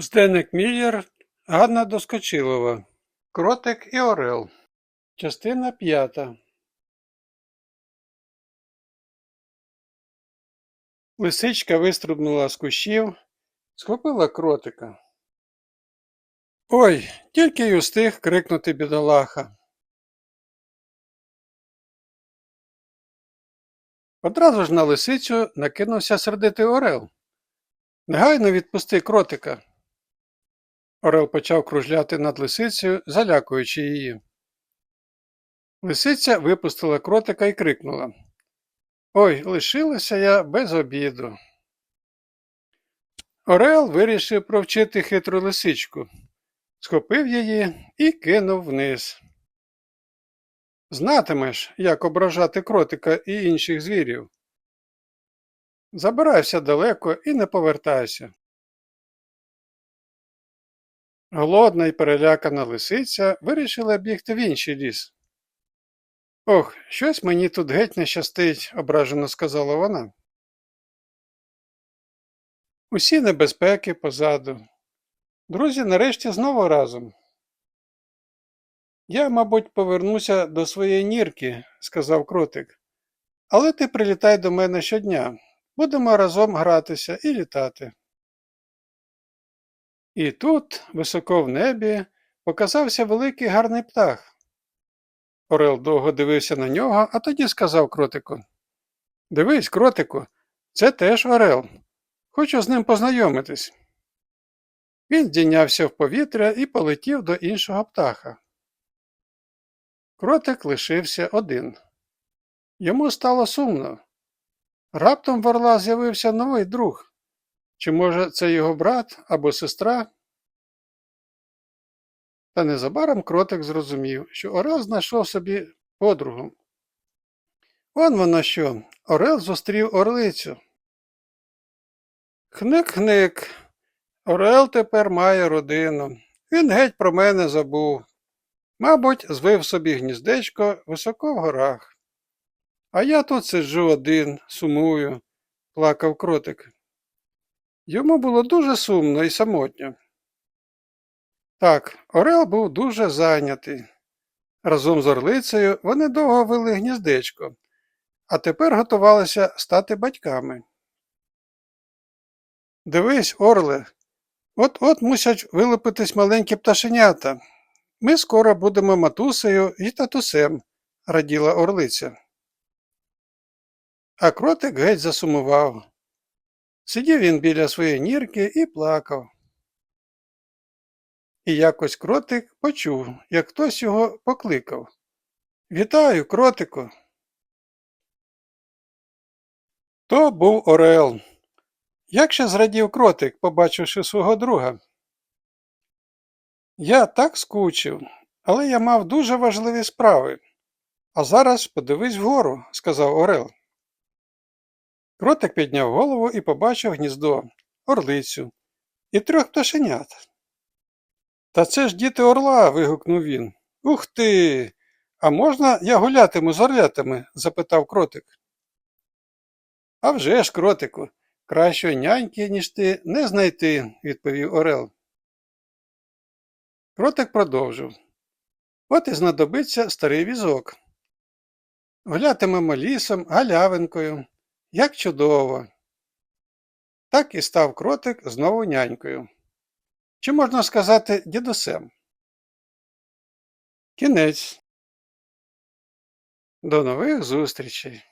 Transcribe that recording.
Зденек Міллер, Ганна Доскочилова, Кротик і Орел. Частина п'ята. Лисичка вистрибнула з кущів, схопила кротика. Ой, тільки й устиг крикнути бідолаха. Одразу ж на лисицю накинувся сердитий орел. Негайно відпусти кротика. Орел почав кружляти над лисицею, залякуючи її. Лисиця випустила кротика і крикнула Ой, лишилася я без обіду. Орел вирішив провчити хитру лисичку, схопив її і кинув вниз. Знатимеш, як ображати кротика і інших звірів. Забирайся далеко і не повертайся. Голодна і перелякана лисиця вирішила бігти в інший ліс. Ох, щось мені тут геть не щастить, ображено сказала вона. Усі небезпеки позаду. Друзі нарешті знову разом. Я, мабуть, повернуся до своєї нірки, сказав кротик. Але ти прилітай до мене щодня. Будемо разом гратися і літати. І тут, високо в небі, показався великий гарний птах. Орел довго дивився на нього, а тоді сказав кротику Дивись, кротику, це теж Орел. Хочу з ним познайомитись. Він здійнявся в повітря і полетів до іншого птаха. Кротик лишився один. Йому стало сумно. Раптом в орла з'явився новий друг. Чи, може, це його брат або сестра? Та незабаром кротик зрозумів, що Орел знайшов собі подругу. Он воно що, Орел зустрів орлицю. Хник-хник. Орел тепер має родину. Він геть про мене забув. Мабуть, звив собі гніздечко високо в горах. А я тут сиджу один, сумую, плакав кротик. Йому було дуже сумно і самотньо. Так, Орел був дуже зайнятий. Разом з орлицею вони довго вели гніздечко, а тепер готувалися стати батьками. Дивись, Орле, от от мусять вилупитись маленькі пташенята. Ми скоро будемо матусею і татусем, раділа орлиця. А кротик геть засумував. Сидів він біля своєї нірки і плакав. І якось кротик почув, як хтось його покликав. Вітаю, кротику. То був Орел. Як ще зрадів кротик, побачивши свого друга. Я так скучив, але я мав дуже важливі справи. А зараз подивись вгору, сказав Орел. Кротик підняв голову і побачив гніздо, орлицю і трьох пташенят. Та це ж діти орла. вигукнув він. Ух ти! А можна я гулятиму з орлятами? запитав кротик. «А вже ж, кротику, кращої няньки, ніж ти, не знайти, відповів Орел. Кротик продовжив. От і знадобиться старий візок. Гулятимемо лісом, галявинкою. Як чудово! Так і став кротик знову нянькою. Чи можна сказати дідусем? Кінець. До нових зустрічей!